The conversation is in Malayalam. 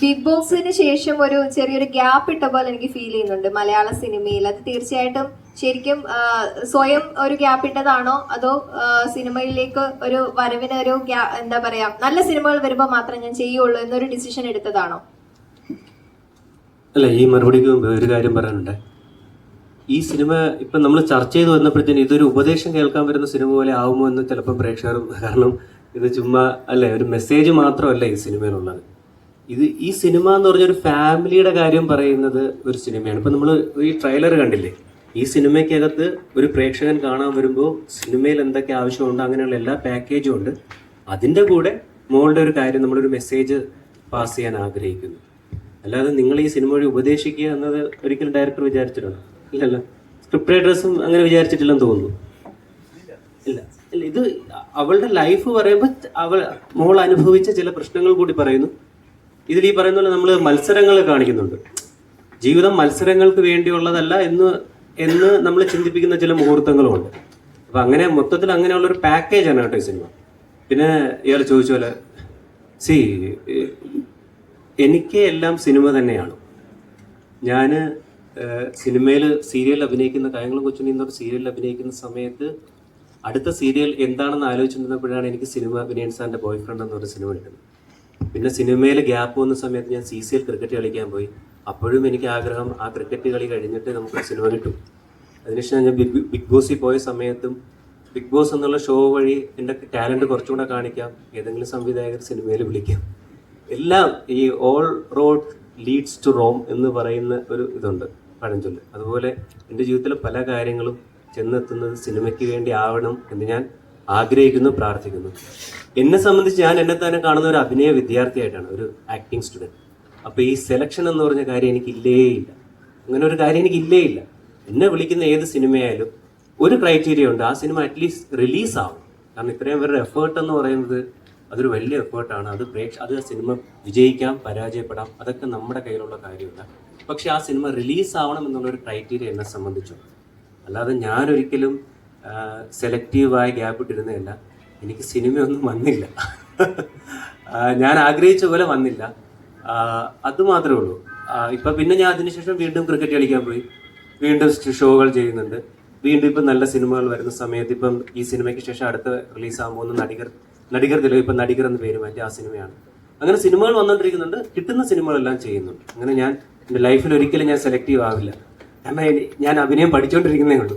ബിഗ് ബോസിന് ശേഷം ഒരു ചെറിയൊരു ഗ്യാപ്പ് ഇട്ട പോലെ എനിക്ക് ഫീൽ ചെയ്യുന്നുണ്ട്. മലയാള സിനിമയിൽ. അത് തീർച്ചയായിട്ടും ശരിക്കും സ്വയം ഒരു ഗ്യാപ്പ് ഇട്ടതാണോ? അതോ സിനിമയിലേക്ക് ഒരു വരവിന് ഒരു എന്താ പറയാ നല്ല സിനിമകൾ വരുമ്പോൾ മാത്രം ഞാൻ ചെയ്യുള്ളൂ എന്നൊരു ഡിസിഷൻ എടുത്തതാണോ? അല്ല ഈ മറുപടിക്ക് മുമ്പ് ഒരു കാര്യം പറയാനുണ്ട്. ഈ സിനിമ ഇപ്പം നമ്മൾ ചർച്ച ചെയ്ത് വന്നപ്പോഴത്തേന് ഇതൊരു ഉപദേശം കേൾക്കാൻ വരുന്ന സിനിമ പോലെ ആവുമോ എന്ന് ചിലപ്പോൾ പ്രേക്ഷകർ കാരണം ഇത് ചുമ്മാ അല്ലേ ഒരു മെസ്സേജ് മാത്രമല്ല ഈ സിനിമയിലുള്ളത്. ഇത് ഈ സിനിമ എന്ന് പറഞ്ഞ പറഞ്ഞൊരു ഫാമിലിയുടെ കാര്യം പറയുന്നത് ഒരു സിനിമയാണ് ഇപ്പം നമ്മൾ ഈ ട്രെയിലർ കണ്ടില്ലേ? ഈ സിനിമയ്ക്കകത്ത് ഒരു പ്രേക്ഷകൻ കാണാൻ വരുമ്പോൾ സിനിമയിൽ എന്തൊക്കെ ആവശ്യമുണ്ട് അങ്ങനെയുള്ള എല്ലാ പാക്കേജും ഉണ്ട്. അതിന്റെ കൂടെ മോളുടെ ഒരു കാര്യം നമ്മളൊരു മെസ്സേജ് പാസ് ചെയ്യാൻ ആഗ്രഹിക്കുന്നു. അല്ലാതെ നിങ്ങൾ ഈ സിനിമ വഴി ഉപദേശിക്കുക എന്നത് ഒരിക്കലും ഡയറക്ടർ വിചാരിച്ചിട്ടുണ്ടോ? ഇല്ലല്ല. സ്ക്രിപ്റ്റ് റൈറ്റേഴ്സും അങ്ങനെ വിചാരിച്ചിട്ടില്ലെന്ന് തോന്നുന്നു. ഇല്ല. ഇത് അവളുടെ ലൈഫ് പറയുമ്പോൾ അവൾ മോൾ അനുഭവിച്ച ചില പ്രശ്നങ്ങൾ കൂടി പറയുന്നു. ഇതിൽ ഈ പറയുന്ന പോലെ നമ്മൾ മത്സരങ്ങൾ കാണിക്കുന്നുണ്ട്. ജീവിതം മത്സരങ്ങൾക്ക് വേണ്ടിയുള്ളതല്ല എന്ന് എന്ന് നമ്മൾ ചിന്തിപ്പിക്കുന്ന ചില മുഹൂർത്തങ്ങളുമുണ്ട്. അപ്പൊ അങ്ങനെ മൊത്തത്തിൽ അങ്ങനെയുള്ള ഒരു പാക്കേജാണ് കേട്ടോ ഈ സിനിമ. പിന്നെ ഇയാൾ ചോദിച്ച പോലെ സി എനിക്ക് എല്ലാം സിനിമ തന്നെയാണ്. ഞാൻ സിനിമയിൽ സീരിയൽ അഭിനയിക്കുന്ന കാര്യങ്ങളും കൊച്ചുണ്ണി എന്നൊരു സീരിയലിൽ അഭിനയിക്കുന്ന സമയത്ത് അടുത്ത സീരിയൽ എന്താണെന്ന് ആലോചിച്ചിരുന്നപ്പോഴാണ് എനിക്ക് സിനിമ വിനയൻ സാറിന്റെ ബോയ് ഫ്രണ്ട് എന്നൊരു സിനിമ കിട്ടുന്നത്. പിന്നെ സിനിമയിൽ ഗ്യാപ്പ് വന്ന സമയത്ത് ഞാൻ സി സി എൽ ക്രിക്കറ്റ് കളിക്കാൻ പോയി. അപ്പോഴും എനിക്ക് ആഗ്രഹം ആ ക്രിക്കറ്റ് കളി കഴിഞ്ഞിട്ട് നമുക്ക് സിനിമ കിട്ടും. അതിനുശേഷം ഞാൻ ബിഗ് ബിഗ് ബോസിൽ പോയ സമയത്തും ബിഗ് ബോസ് എന്നുള്ള ഷോ വഴി എന്റെ ടാലന്റ് കുറച്ചുകൂടെ കാണിക്കാം. ഏതെങ്കിലും സംവിധായകർ സിനിമയിൽ വിളിക്കാം. എല്ലാം ഈ all road leads to Rome എന്ന് പറയുന്ന ഒരു ഇതുണ്ട് പഴഞ്ചൊല്ല്. അതുപോലെ എന്റെ ജീവിതത്തിലെ പല കാര്യങ്ങളും ചെന്നെത്തുന്നത് സിനിമയ്ക്ക് വേണ്ടി ആവണം എന്ന് ഞാൻ ആഗ്രഹിക്കുന്നു പ്രാർത്ഥിക്കുന്നു. എന്നെ സംബന്ധിച്ച് ഞാൻ എന്നെ തന്നെ കാണുന്ന ഒരു അഭിനയ വിദ്യാർത്ഥിയായിട്ടാണ് ഒരു ആക്ടിങ് സ്റ്റുഡന്റ് അപ്പോൾ ഈ സെലക്ഷൻ എന്ന് പറഞ്ഞ കാര്യം എനിക്ക് ഇല്ലേ അങ്ങനെ ഒരു കാര്യം എനിക്ക് ഇല്ലേ ഇല്ല എന്നെ വിളിക്കുന്ന ഏത് സിനിമയായാലും ഒരു ക്രൈറ്റീരിയ ഉണ്ട് ആ സിനിമ അറ്റ്ലീസ്റ്റ് റിലീസ് ആവും. കാരണം ഇത്രയും പേരുടെ എഫേർട്ട് എന്ന് പറയുന്നത് അതൊരു വലിയ എഫേർട്ടാണ് അത് പ്രേക്ഷ അത് ആ സിനിമ വിജയിക്കാം പരാജയപ്പെടാം. അതൊക്കെ നമ്മുടെ കയ്യിലുള്ള കാര്യമില്ല. പക്ഷെ ആ സിനിമ റിലീസ് ആവണം എന്നുള്ള ഒരു ക്രൈറ്റീരിയ എന്നെ സംബന്ധിച്ചു. അല്ലാതെ ഞാനൊരിക്കലും സെലക്റ്റീവായി ഗ്യാപ്പ് ഇട്ടിരുന്നതല്ല. എനിക്ക് സിനിമയൊന്നും വന്നില്ല. ഞാൻ ആഗ്രഹിച്ച പോലെ വന്നില്ല. അത് മാത്രമേ ഉള്ളൂ. ഇപ്പം പിന്നെ ഞാൻ അതിനുശേഷം വീണ്ടും ക്രിക്കറ്റ് കളിക്കാൻ പോയി. വീണ്ടും ഷോകൾ ചെയ്യുന്നുണ്ട്. വീണ്ടും ഇപ്പം നല്ല സിനിമകൾ വരുന്ന സമയത്ത് ഇപ്പം ഈ സിനിമയ്ക്ക് ശേഷം അടുത്ത റിലീസാകാൻ പോകുന്ന നടികർ നടികർ തിലകം ഇപ്പം നടികർ എന്ന് പേര് മാറ്റി ആ സിനിമയാണ്. അങ്ങനെ സിനിമകൾ വന്നുകൊണ്ടിരിക്കുന്നുണ്ട് കിട്ടുന്ന സിനിമകളെല്ലാം ചെയ്യുന്നുണ്ട്. അങ്ങനെ ഞാൻ എന്റെ ലൈഫിൽ ഒരിക്കലും ഞാൻ സെലക്റ്റീവ് ആവില്ല. കാരണം ഞാൻ അഭിനയം പഠിച്ചുകൊണ്ടിരിക്കുന്നേ ഉള്ളൂ.